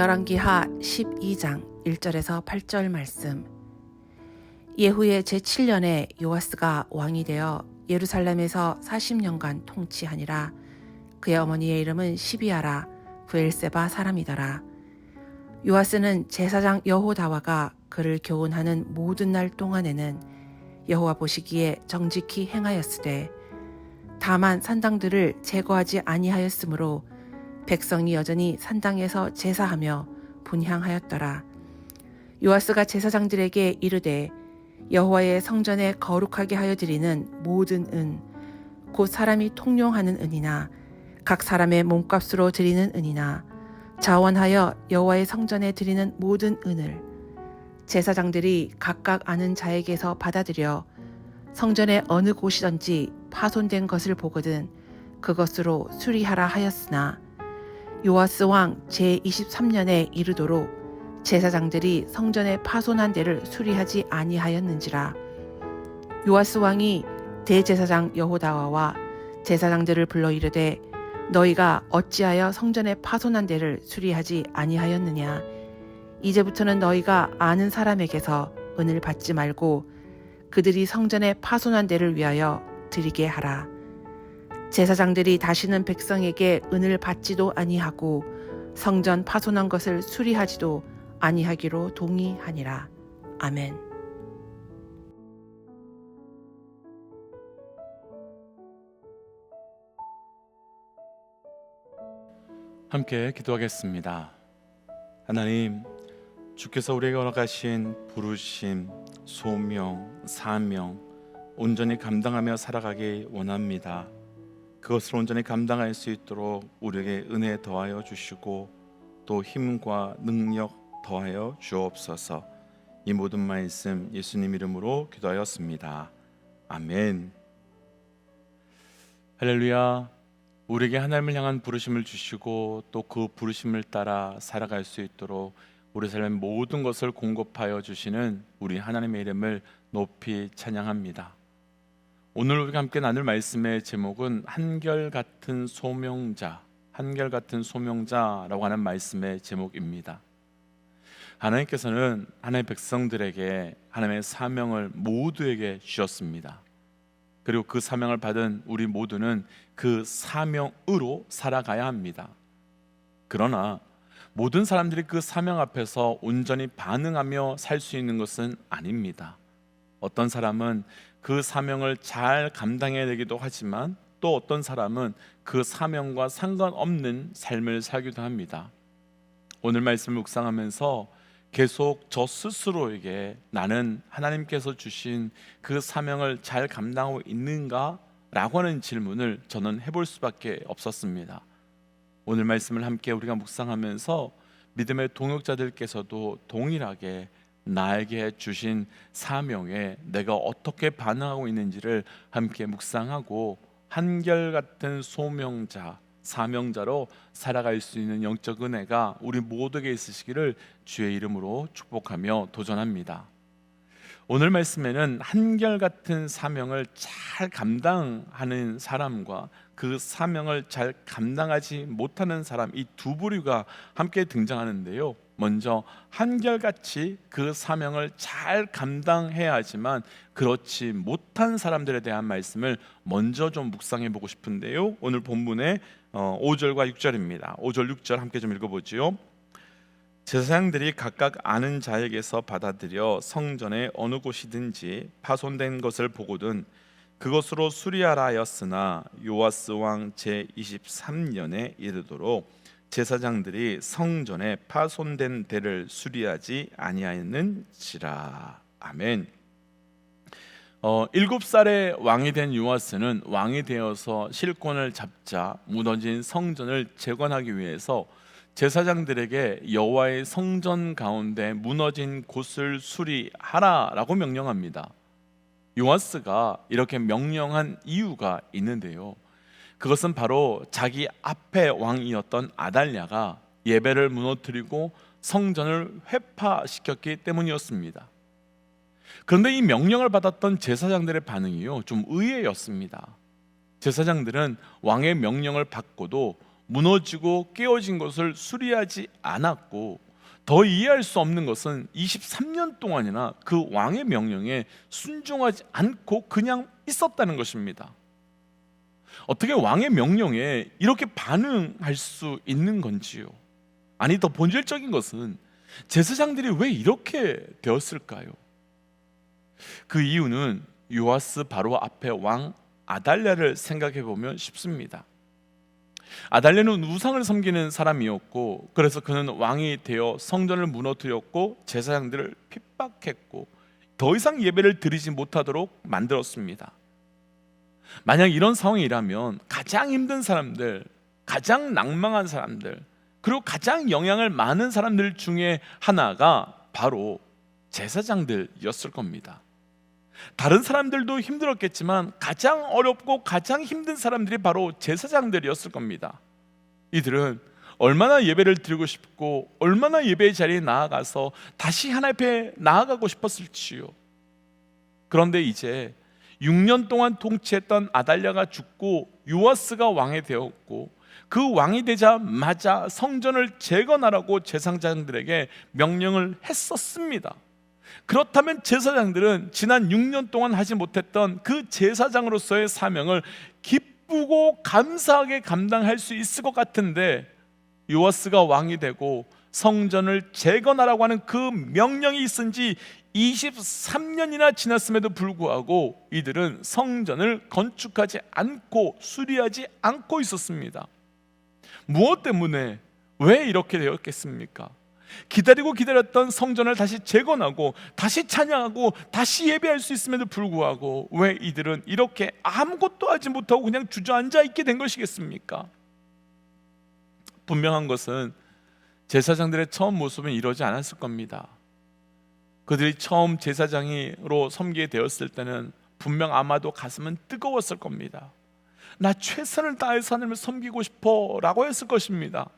열왕기하 12장 1절에서 8절 말씀. 예후의 제7년에 요아스가 왕이 되어 예루살렘에서 40년간 통치하니라. 그의 어머니의 이름은 시비아라 부엘세바 사람이더라. 요아스는 제사장 여호다와가 그를 교훈하는 모든 날 동안에는 여호와 보시기에 정직히 행하였으되 다만 산당들을 제거하지 아니하였으므로 백성이 여전히 산당에서 제사하며 분향하였더라. 요아스가 제사장들에게 이르되 여호와의 성전에 거룩하게 하여 드리는 모든 은, 곧 사람이 통용하는 은이나 각 사람의 몸값으로 드리는 은이나 자원하여 여호와의 성전에 드리는 모든 은을 제사장들이 각각 아는 자에게서 받아들여 성전의 어느 곳이든지 파손된 것을 보거든 그것으로 수리하라 하였으나 요아스 왕 제23년에 이르도록 제사장들이 성전의 파손한 데를 수리하지 아니하였는지라. 요아스 왕이 대제사장 여호다와와 제사장들을 불러 이르되 너희가 어찌하여 성전의 파손한 데를 수리하지 아니하였느냐? 이제부터는 너희가 아는 사람에게서 은을 받지 말고 그들이 성전의 파손한 데를 위하여 드리게 하라 제사장들이 다시는 백성에게 은을 받지도 아니하고 성전 파손한 것을 수리하지도 아니하기로 동의하니라. 아멘. 함께 기도하겠습니다. 하나님, 주께서 우리에게 허락하신 부르심, 소명, 사명 온전히 감당하며 살아가기 원합니다. 그것을 온전히 감당할 수 있도록 우리에게 은혜 더하여 주시고 또 힘과 능력 더하여 주옵소서. 이 모든 말씀 예수님 이름으로 기도하였습니다. 아멘. 할렐루야. 우리에게 하나님을 향한 부르심을 주시고 또 그 부르심을 따라 살아갈 수 있도록 우리 삶의 모든 것을 공급하여 주시는 우리 하나님의 이름을 높이 찬양합니다. 오늘 우리가 함께 나눌 말씀의 제목은 한결 같은 소명자, 한결 같은 소명자라고 하는 말씀의 제목입니다. 하나님께서는 하나님의 백성들에게 하나님의 사명을 모두에게 주셨습니다. 그리고 그 사명을 받은 우리 모두는 그 사명으로 살아가야 합니다. 그러나 모든 사람들이 그 사명 앞에서 온전히 반응하며 살 수 있는 것은 아닙니다. 어떤 사람은 그 사명을 잘 감당해야 되기도 하지만 또 어떤 사람은 그 사명과 상관없는 삶을 살기도 합니다. 오늘 말씀을 묵상하면서 계속 저 스스로에게 나는 하나님께서 주신 그 사명을 잘 감당하고 있는가? 라고 하는 질문을 저는 해볼 수밖에 없었습니다. 오늘 말씀을 함께 우리가 묵상하면서 믿음의 동역자들께서도 동일하게 나에게 주신 사명에 내가 어떻게 반응하고 있는지를 함께 묵상하고 한결같은 소명자, 사명자로 살아갈 수 있는 영적 은혜가 우리 모두에게 있으시기를 주의 이름으로 축복하며 도전합니다. 오늘 말씀에는 한결같은 사명을 잘 감당하는 사람과 그 사명을 잘 감당하지 못하는 사람 이 두 부류가 함께 등장하는데요. 먼저 한결같이 그 사명을 잘 감당해야 하지만 그렇지 못한 사람들에 대한 말씀을 먼저 좀 묵상해 보고 싶은데요. 오늘 본문의 5절과 6절입니다. 5절 6절 함께 좀 읽어 보지요. 제사장들이 각각 아는 자에게서 받아들여 성전의 어느 곳이든지 파손된 것을 보거든 그것으로 수리하라 하였으나 요아스 왕 제 23년에 이르도록 제사장들이 성전에 파손된 데를 수리하지 아니하였는지라 아멘. 어, 일곱 살의 왕이 된 요아스는 왕이 되어서 실권을 잡자 무너진 성전을 재건하기 위해서 제사장들에게 여호와의 성전 가운데 무너진 곳을 수리하라라고 명령합니다. 요아스가 이렇게 명령한 이유가 있는데요. 그것은 바로 자기 앞에 왕이었던 아달랴가 예배를 무너뜨리고 성전을 회파시켰기 때문이었습니다. 그런데 이 명령을 받았던 제사장들의 반응이요 좀 의외였습니다. 제사장들은 왕의 명령을 받고도 무너지고 깨어진 것을 수리하지 않았고 더 이해할 수 없는 것은 23년 동안이나 그 왕의 명령에 순종하지 않고 그냥 있었다는 것입니다. 어떻게 왕의 명령에 이렇게 반응할 수 있는 건지요? 아니 더 본질적인 것은 제사장들이 왜 이렇게 되었을까요? 그 이유는 요아스 바로 앞에 왕 아달랴를 생각해 보면 쉽습니다. 아달랴는 우상을 섬기는 사람이었고 그래서 그는 왕이 되어 성전을 무너뜨렸고 제사장들을 핍박했고 더 이상 예배를 드리지 못하도록 만들었습니다. 만약 이런 상황이라면 가장 힘든 사람들, 가장 낭망한 사람들, 그리고 가장 영향을 많은 사람들 중에 하나가 바로 제사장들이었을 겁니다. 다른 사람들도 힘들었겠지만 가장 어렵고 가장 힘든 사람들이 바로 제사장들이었을 겁니다. 이들은 얼마나 예배를 드리고 싶고 얼마나 예배의 자리에 나아가서 다시 하나님 앞에 나아가고 싶었을지요. 그런데 이제 6년 동안 통치했던 아달랴가 죽고 요아스가 왕이 되었고 그 왕이 되자마자 성전을 재건하라고 제사장들에게 명령을 했었습니다. 그렇다면 제사장들은 지난 6년 동안 하지 못했던 그 제사장으로서의 사명을 기쁘고 감사하게 감당할 수 있을 것 같은데 요아스가 왕이 되고 성전을 재건하라고 하는 그 명령이 있은 지 23년이나 지났음에도 불구하고 이들은 성전을 건축하지 않고 수리하지 않고 있었습니다. 무엇 때문에 왜 이렇게 되었겠습니까? 기다리고 기다렸던 성전을 다시 재건하고 다시 찬양하고 다시 예배할 수 있음에도 불구하고 왜 이들은 이렇게 아무것도 하지 못하고 그냥 주저앉아 있게 된 것이겠습니까? 분명한 것은 제사장들의 처음 모습은 이러지 않았을 겁니다. 그들이 처음 제사장으로 섬기게 되었을 때는 분명 아마도 가슴은 뜨거웠을 겁니다. 나 최선을 다해서 하나님을 섬기고 싶어라고 했을 것입니다.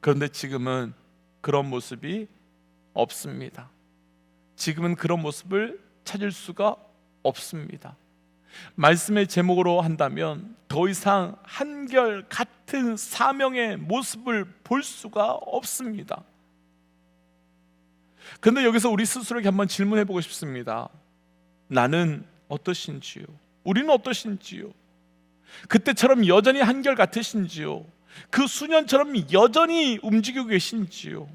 그런데 지금은 그런 모습이 없습니다. 지금은 그런 모습을 찾을 수가 없습니다. 말씀의 제목으로 한다면 더 이상 한결 같은 사명의 모습을 볼 수가 없습니다. 그런데 여기서 우리 스스로에게 한번 질문해 보고 싶습니다. 나는 어떠신지요? 우리는 어떠신지요? 그때처럼 여전히 한결 같으신지요? 그 수년처럼 여전히 움직이고 계신지요?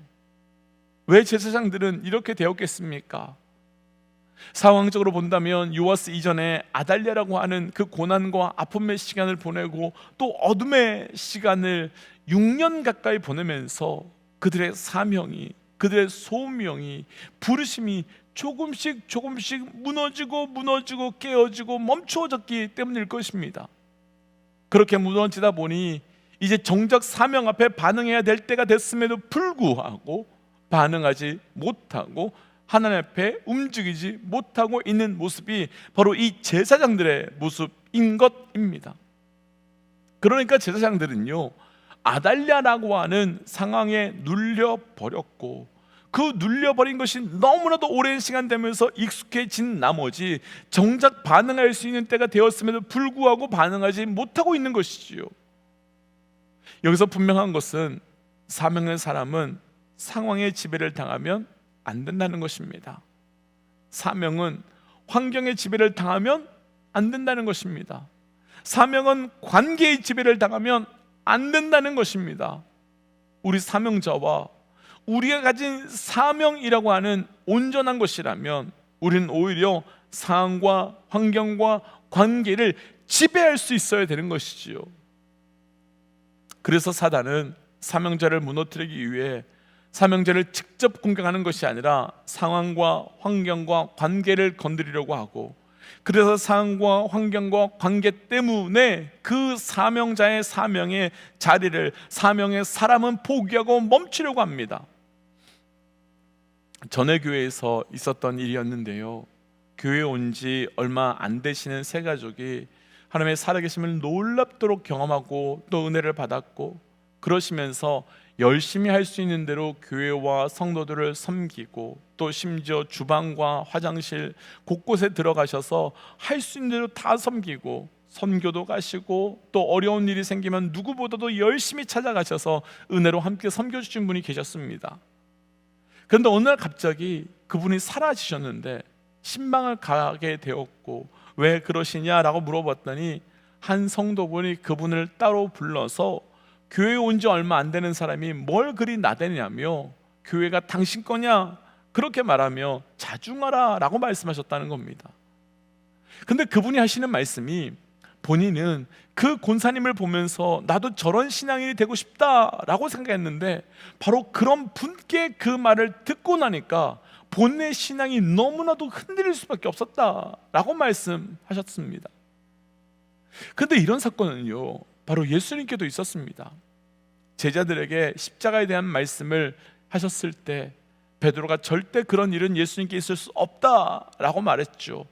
왜 제사장들은 이렇게 되었겠습니까? 상황적으로 본다면 요아스 이전에 아달랴라고 하는 그 고난과 아픔의 시간을 보내고 또 어둠의 시간을 6년 가까이 보내면서 그들의 사명이 그들의 소명이 부르심이 조금씩 조금씩 무너지고 무너지고 깨어지고 멈추어졌기 때문일 것입니다. 그렇게 무너지다 보니 이제 정작 사명 앞에 반응해야 될 때가 됐음에도 불구하고 반응하지 못하고 하나님 앞에 움직이지 못하고 있는 모습이 바로 이 제사장들의 모습인 것입니다. 그러니까 제사장들은요 아달랴라고 하는 상황에 눌려 버렸고 그 눌려버린 것이 너무나도 오랜 시간 되면서 익숙해진 나머지 정작 반응할 수 있는 때가 되었음에도 불구하고 반응하지 못하고 있는 것이지요. 여기서 분명한 것은 사명의 사람은 상황의 지배를 당하면 안 된다는 것입니다. 사명은 환경의 지배를 당하면 안 된다는 것입니다. 사명은 관계의 지배를 당하면 안 된다는 것입니다. 우리 사명자와 우리가 가진 사명이라고 하는 온전한 것이라면 우리는 오히려 상황과 환경과 관계를 지배할 수 있어야 되는 것이지요. 그래서 사단은 사명자를 무너뜨리기 위해 사명자를 직접 공격하는 것이 아니라 상황과 환경과 관계를 건드리려고 하고 그래서 상황과 환경과 관계 때문에 그 사명자의 사명의 자리를 사명의 사람은 포기하고 멈추려고 합니다. 전에 교회에서 있었던 일이었는데요. 교회 온 지 얼마 안 되시는 세 가족이 하나님의 살아계심을 놀랍도록 경험하고 또 은혜를 받았고 그러시면서 열심히 할 수 있는 대로 교회와 성도들을 섬기고 또 심지어 주방과 화장실 곳곳에 들어가셔서 할 수 있는 대로 다 섬기고 선교도 가시고 또 어려운 일이 생기면 누구보다도 열심히 찾아가셔서 은혜로 함께 섬겨 주신 분이 계셨습니다. 그런데 어느 날 갑자기 그분이 사라지셨는데 신방을 가게 되었고 왜 그러시냐라고 물어봤더니 한 성도분이 그분을 따로 불러서 교회 온 지 얼마 안 되는 사람이 뭘 그리 나대냐며 교회가 당신 거냐 그렇게 말하며 자중하라라고 말씀하셨다는 겁니다. 근데 그분이 하시는 말씀이 본인은 그 권사님을 보면서 나도 저런 신앙인이 되고 싶다라고 생각했는데 바로 그런 분께 그 말을 듣고 나니까 본의 신앙이 너무나도 흔들릴 수밖에 없었다라고 말씀하셨습니다. 근데 이런 사건은요, 바로 예수님께도 있었습니다. 제자들에게 십자가에 대한 말씀을 하셨을 때 베드로가 절대 그런 일은 예수님께 있을 수 없다라고 말했죠.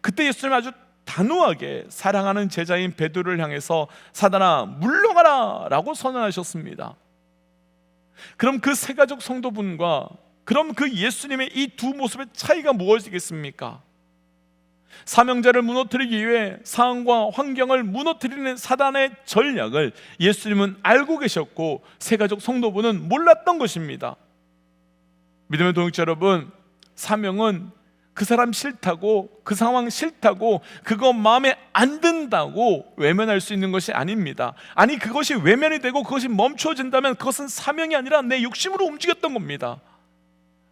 그때 예수님 아주 단호하게 사랑하는 제자인 베드로를 향해서 사단아 물러가라라고 선언하셨습니다. 그럼 그 세 가족 성도분과 그럼 그 예수님의 이 두 모습의 차이가 무엇이겠습니까? 사명자를 무너뜨리기 위해 상황과 환경을 무너뜨리는 사단의 전략을 예수님은 알고 계셨고 세 가족 성도분은 몰랐던 것입니다. 믿음의 동역자 여러분, 사명은 그 사람 싫다고 그 상황 싫다고 그거 마음에 안 든다고 외면할 수 있는 것이 아닙니다. 아니 그것이 외면이 되고 그것이 멈춰진다면 그것은 사명이 아니라 내 욕심으로 움직였던 겁니다.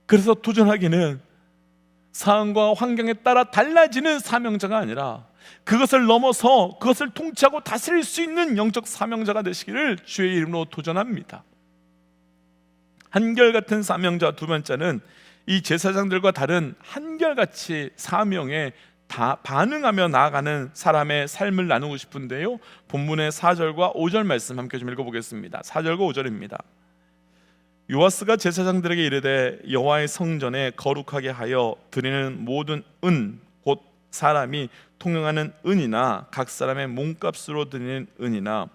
그래서 도전하기는 상황과 환경에 따라 달라지는 사명자가 아니라 그것을 넘어서 그것을 통치하고 다스릴 수 있는 영적 사명자가 되시기를 주의 이름으로 도전합니다. 한결같은 사명자 두 번째는 이 제사장들과 다른 한결같이 사명에 다 반응하며 나아가는 사람의 삶을 나누고 싶은데요. 본문의 4절과 5절 말씀 함께 좀 읽어보겠습니다. 4절과 5절입니다. 요아스가 제사장들에게 이르되 여호와의 성전에 거룩하게 하여 드리는 모든 은 곧 사람이 통용하는 은이나 각 사람의 몸값으로 드리는 은이나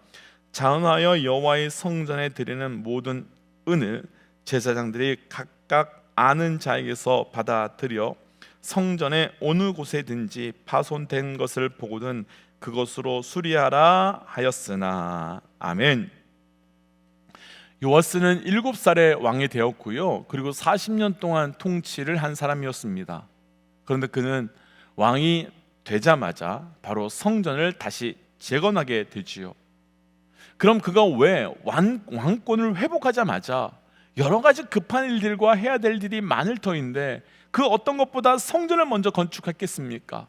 자원하여 여호와의 성전에 드리는 모든 은을 제사장들이 각각 아는 자에게서 받아들여 성전의 어느 곳에든지 파손된 것을 보거든 그것으로 수리하라 하였으나 아멘. 요아스는 일곱 살에 왕이 되었고요. 그리고 40년 동안 통치를 한 사람이었습니다. 그런데 그는 왕이 되자마자 바로 성전을 다시 재건하게 되지요. 그럼 그가 왜 왕, 왕권을 회복하자마자 여러 가지 급한 일들과 해야 될 일이 많을 터인데 그 어떤 것보다 성전을 먼저 건축했겠습니까?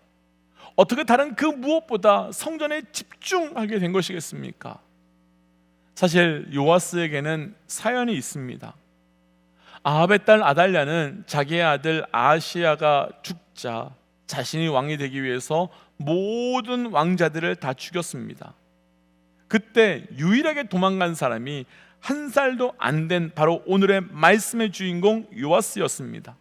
어떻게 다른 그 무엇보다 성전에 집중하게 된 것이겠습니까? 사실 요아스에게는 사연이 있습니다. 아합의 딸 아달랴는 자기의 아들 아시아가 죽자 자신이 왕이 되기 위해서 모든 왕자들을 다 죽였습니다. 그때 유일하게 도망간 사람이 한 살도 안 된 바로 오늘의 말씀의 주인공 요아스였습니다.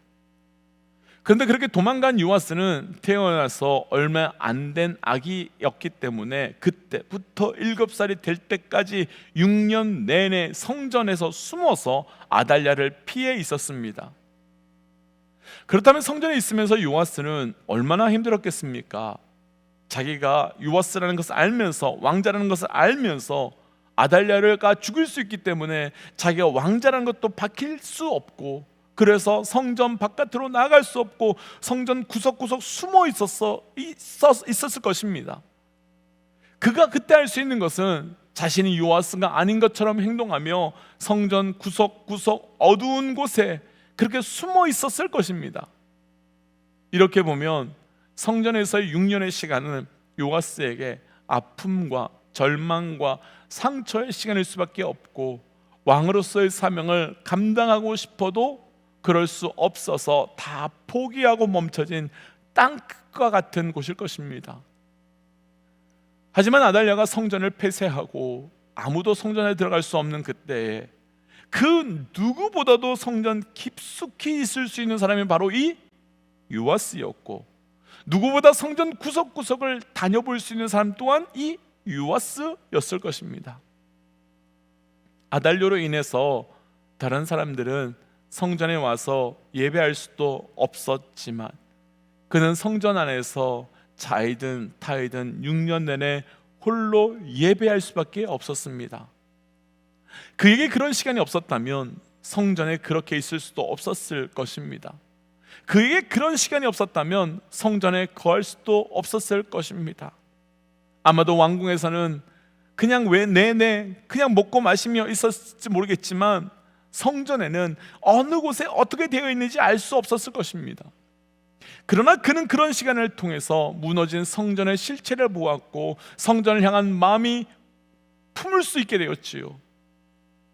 그런데 그렇게 도망간 요아스는 태어나서 얼마 안 된 아기였기 때문에 그때부터 일곱 살이 될 때까지 6년 내내 성전에서 숨어서 아달랴를 피해 있었습니다. 그렇다면 성전에 있으면서 요아스는 얼마나 힘들었겠습니까? 자기가 요아스라는 것을 알면서 왕자라는 것을 알면서 아달랴가 죽을 수 있기 때문에 자기가 왕자라는 것도 밝힐 수 없고 그래서 성전 바깥으로 나갈 수 없고 성전 구석구석 숨어 있었어 있었, 있었을 것입니다. 그가 그때 할 수 있는 것은 자신이 요아스가 아닌 것처럼 행동하며 성전 구석구석 어두운 곳에 그렇게 숨어 있었을 것입니다. 이렇게 보면 성전에서의 6년의 시간은 요아스에게 아픔과 절망과 상처의 시간일 수밖에 없고 왕으로서의 사명을 감당하고 싶어도 그럴 수 없어서 다 포기하고 멈춰진 땅끝과 같은 곳일 것입니다. 하지만 아달랴가 성전을 폐쇄하고 아무도 성전에 들어갈 수 없는 그때에 그 누구보다도 성전 깊숙이 있을 수 있는 사람이 바로 이 유아스였고 누구보다 성전 구석구석을 다녀볼 수 있는 사람 또한 이 유아스였을 것입니다. 아달료로 인해서 다른 사람들은 성전에 와서 예배할 수도 없었지만 그는 성전 안에서 자이든 타이든 6년 내내 홀로 예배할 수밖에 없었습니다. 그에게 그런 시간이 없었다면 성전에 그렇게 있을 수도 없었을 것입니다. 그에게 그런 시간이 없었다면 성전에 거할 수도 없었을 것입니다. 아마도 왕궁에서는 그냥 왜 내내 그냥 먹고 마시며 있었을지 모르겠지만 성전에는 어느 곳에 어떻게 되어 있는지 알 수 없었을 것입니다. 그러나 그는 그런 시간을 통해서 무너진 성전의 실체를 보았고 성전을 향한 마음이 품을 수 있게 되었지요.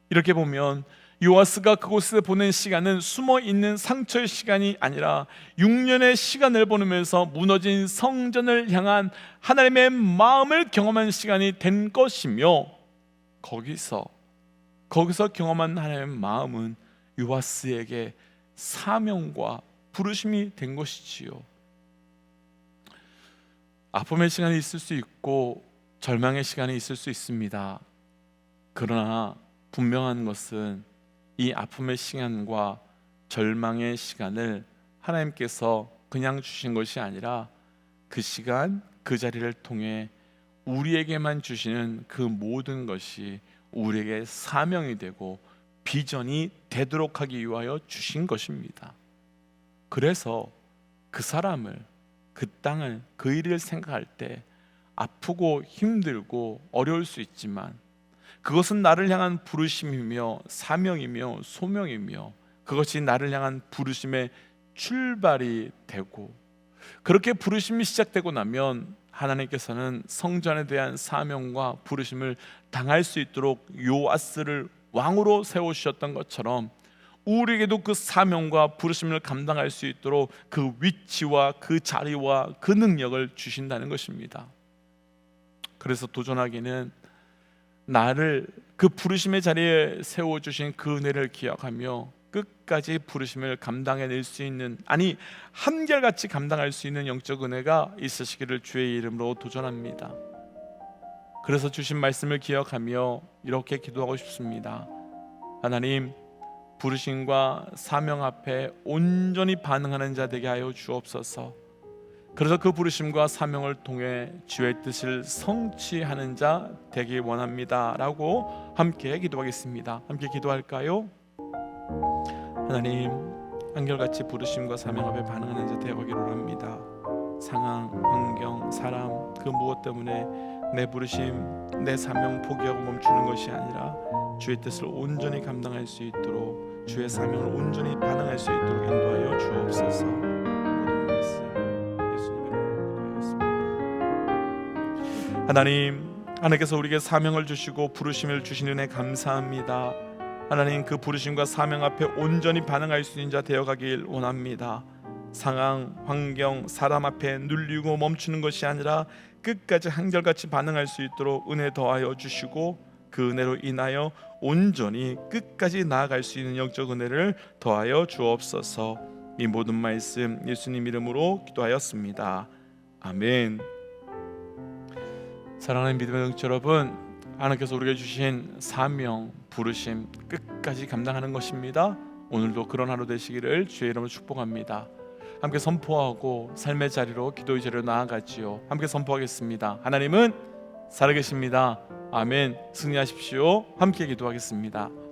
이렇게 보면 요아스가 그곳에 보낸 시간은 숨어 있는 상처의 시간이 아니라 6년의 시간을 보내면서 무너진 성전을 향한 하나님의 마음을 경험한 시간이 된 것이며 거기서 거기서 경험한 하나님의 마음은 요아스에게 사명과 부르심이 된 것이지요. 아픔의 시간이 있을 수 있고 절망의 시간이 있을 수 있습니다. 그러나 분명한 것은 이 아픔의 시간과 절망의 시간을 하나님께서 그냥 주신 것이 아니라 그 시간 그 자리를 통해 우리에게만 주시는 그 모든 것이 우리에게 사명이 되고 비전이 되도록 하기 위하여 주신 것입니다. 그래서 그 사람을 그 땅을 그 일을 생각할 때 아프고 힘들고 어려울 수 있지만 그것은 나를 향한 부르심이며 사명이며 소명이며 그것이 나를 향한 부르심의 출발이 되고 그렇게 부르심이 시작되고 나면 하나님께서는 성전에 대한 사명과 부르심을 당할 수 있도록 요아스를 왕으로 세우셨던 것처럼 우리에게도 그 사명과 부르심을 감당할 수 있도록 그 위치와 그 자리와 그 능력을 주신다는 것입니다. 그래서 도전하기는 나를 그 부르심의 자리에 세워 주신 그 은혜를 기억하며 끝까지 부르심을 감당해낼 수 있는 아니 한결같이 감당할 수 있는 영적 은혜가 있으시기를 주의 이름으로 도전합니다. 그래서 주신 말씀을 기억하며 이렇게 기도하고 싶습니다. 하나님 부르심과 사명 앞에 온전히 반응하는 자 되게 하여 주옵소서. 그래서 그 부르심과 사명을 통해 주의 뜻을 성취하는 자 되기 원합니다라고 함께 기도하겠습니다. 함께 기도할까요? 하나님 한결같이 부르심과 사명 앞에 반응하는 자 되어가기를 원합니다. 상황, 환경, 사람 그 무엇 때문에 내 부르심, 내 사명 포기하고 멈추는 것이 아니라 주의 뜻을 온전히 감당할 수 있도록 주의 사명을 온전히 반응할 수 있도록 인도하여 주옵소서. 하나님, 하나님께서 우리에게 사명을 주시고 부르심을 주신 은혜 감사합니다. 하나님 그 부르심과 사명 앞에 온전히 반응할 수 있는 자 되어가길 원합니다. 상황, 환경, 사람 앞에 눌리고 멈추는 것이 아니라 끝까지 한결같이 반응할 수 있도록 은혜 더하여 주시고 그 은혜로 인하여 온전히 끝까지 나아갈 수 있는 영적 은혜를 더하여 주옵소서. 이 모든 말씀 예수님 이름으로 기도하였습니다. 아멘. 사랑하는 믿음의 영적 여러분, 하나님께서 우리에게 주신 사명, 부르심 끝까지 감당하는 것입니다. 오늘도 그런 하루 되시기를 주의 이름으로 축복합니다. 함께 선포하고 삶의 자리로 기도의 자리로 나아가지요. 함께 선포하겠습니다. 하나님은 살아계십니다. 아멘. 승리하십시오. 함께 기도하겠습니다.